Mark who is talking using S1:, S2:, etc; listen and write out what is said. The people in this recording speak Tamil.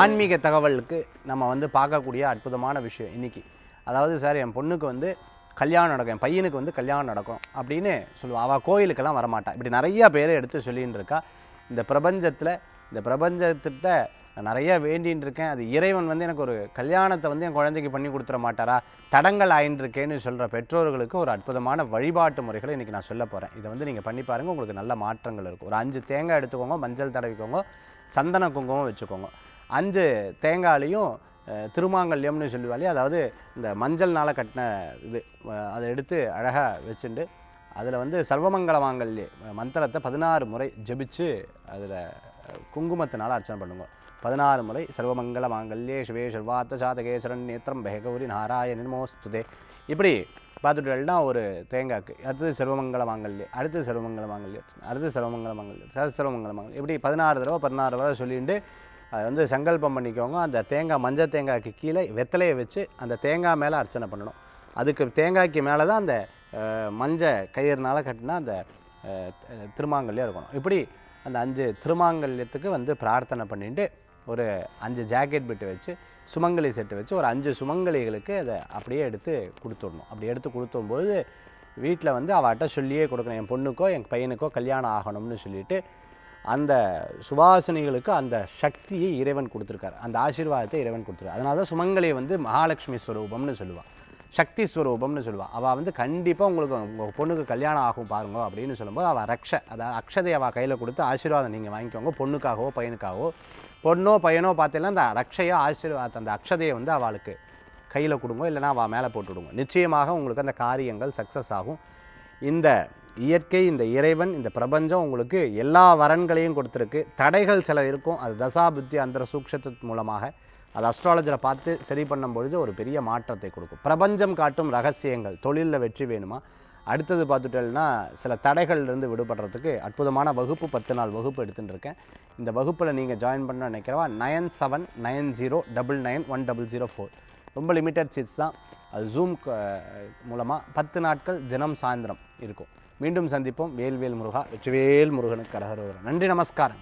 S1: ஆன்மீக தகவலுக்கு நம்ம வந்து பார்க்கக்கூடிய அற்புதமான விஷயம் இன்னைக்கு. அதாவது சார் என் பொண்ணுக்கு வந்து கல்யாணம் நடக்கும் என் பையனுக்கு வந்து கல்யாணம் நடக்கும் அப்படின்னு சொல்லுவா. அவள் கோயிலுக்கெல்லாம் வரமாட்டா. இப்படி நிறைய பேரை எடுத்து சொல்லின்னு இருக்கா இந்த பிரபஞ்சத்தில் இந்த பிரபஞ்சத்திட்ட நான் நிறைய வேண்டின்னு இருக்கேன். அது இறைவன் வந்து எனக்கு ஒரு கல்யாணத்தை வந்து என் குழந்தைக்கு பண்ணி கொடுத்துட மாட்டாரா? தடங்கள் ஆயின்றிருக்கேன்னு சொல்கிற பெற்றோர்களுக்கு ஒரு அற்புதமான வழிபாட்டு முறைகளை இன்றைக்கி நான் சொல்ல போகிறேன் இதை வந்து நீங்கள் பண்ணி பாருங்கள் உங்களுக்கு நல்ல மாற்றங்கள் இருக்கும். ஒரு அஞ்சு தேங்காய் எடுத்துக்கோங்க மஞ்சள் தடவிக்கோங்க சந்தன குங்குமம் வச்சுக்கோங்க. அஞ்சு தேங்காயிலையும் திருமாங்கல்யம்னு சொல்லுவாளே அதாவது இந்த மஞ்சள்னால கட்டின இது அதை எடுத்து அழகாக வச்சுண்டு அதில் வந்து சர்வமங்கல மாங்கல்ய மந்திரத்தை பதினாறு முறை ஜெபிச்சு அதில் குங்குமத்தினால் அர்ச்சனை பண்ணுங்க. பதினாறு முறை சர்வமங்கல மாங்கல்யே சிவே சர்வாத்த சாதகேஸ்வரன் நேத்திரம் பெகௌரி நாராயண மோஸ்துதே. இப்படி பார்த்துட்டோம்னா ஒரு தேங்காய்க்கு அடுத்தது சர்வமங்கல மாங்கல்யே அடுத்து சர்வமங்கல மாங்கல்யே அடுத்து சர்வமங்கல மாங்கல்யே சர்வமங்கல மாங்கல்யம் இப்படி பதினாறு தடவை பதினாறு தடவை சொல்லிட்டு அதை வந்து சங்கல்பம் பண்ணிக்கோங்க. அந்த தேங்காய் மஞ்சள் தேங்காய்க்கு கீழே வெத்தலையை வச்சு அந்த தேங்காய் மேலே அர்ச்சனை பண்ணணும். அதுக்கு தேங்காய்க்கு மேலே தான் அந்த மஞ்சள் கயிறுனால கட்டினா அந்த திருமாங்கல்யம் இருக்கணும். இப்படி அந்த அஞ்சு திருமாங்கல்யத்துக்கு வந்து பிரார்த்தனை பண்ணிட்டு ஒரு அஞ்சு ஜாக்கெட் பிட்டு வச்சு சுமங்கலி செட்டு வச்சு ஒரு அஞ்சு சுமங்கலிகளுக்கு அதை அப்படியே எடுத்து கொடுத்துடணும். அப்படி எடுத்து கொடுத்தும்போது வீட்டில் வந்து அவட்ட சொல்லியே கொடுக்கணும். என் பொண்ணுக்கோ என் பையனுக்கோ கல்யாணம் ஆகணும்னு சொல்லிட்டு அந்த சுவாசினிகளுக்கு அந்த சக்தியை இறைவன் கொடுத்துருக்காரு. அந்த ஆசீர்வாதத்தை இறைவன் கொடுத்துருக்காரு. அதனால தான் சுமங்கலியை வந்து மகாலட்சுமி ஸ்வரூபம்னு சொல்லுவாள் சக்தி ஸ்வரூபம்னு சொல்லுவாள் அவள் வந்து கண்டிப்பாக உங்களுக்கு உங்கள் பொண்ணுக்கு கல்யாணம் ஆகும் பாருங்க அப்படின்னு சொல்லும்போது அவள் ரக்ஷ அதாவது அக்ஷதை அவள் கையில் கொடுத்து ஆசீர்வாதம் நீங்கள் வாங்கிக்கோங்க. பொண்ணுக்காகவோ பையனுக்காகவோ பொண்ணோ பையனோ பார்த்தீங்கன்னா அந்த ரக்ஷையோ ஆசீர்வாதத்தை அந்த அக்ஷதையை வந்து அவளுக்கு கையில் கொடுங்க. இல்லைன்னா அவள் மேலே போட்டு விடுங்க நிச்சயமாக உங்களுக்கு அந்த காரியங்கள் சக்ஸஸ் ஆகும். இந்த இயற்கை இந்த இறைவன் இந்த பிரபஞ்சம் உங்களுக்கு எல்லா வரன்களையும் கொடுத்துருக்கு. தடைகள் சில இருக்கும். அது தசா புத்தி அந்த சூக்ஷத்து மூலமாக அது அஸ்ட்ராலஜியில் பார்த்து சரி பண்ணும் பொழுது ஒரு பெரிய மாற்றத்தை கொடுக்கும். பிரபஞ்சம் காட்டும் ரகசியங்கள். தொழிலில் வெற்றி வேணுமா? அடுத்தது பார்த்துட்டேன்னா சில தடைகள்லேருந்து விடுபடுறதுக்கு அற்புதமான வகுப்பு பத்து நாள் வகுப்பு எடுத்துட்டு இருக்கேன். இந்த வகுப்பில் நீங்கள் ஜாயின் பண்ண நினைக்கிறவா nine seven nine zero double nine one double zero four. ரொம்ப லிமிட்டட் சீட்ஸ் தான். அது ஜூம் மூலமாக பத்து நாட்கள் தினம் சாயந்தரம் இருக்கும். மீண்டும் சந்திப்போம். வேல்வேல் முருகா வெற்றிவேல் முருகனுக்கு கரகரோகரம் நன்றி நமஸ்காரம்.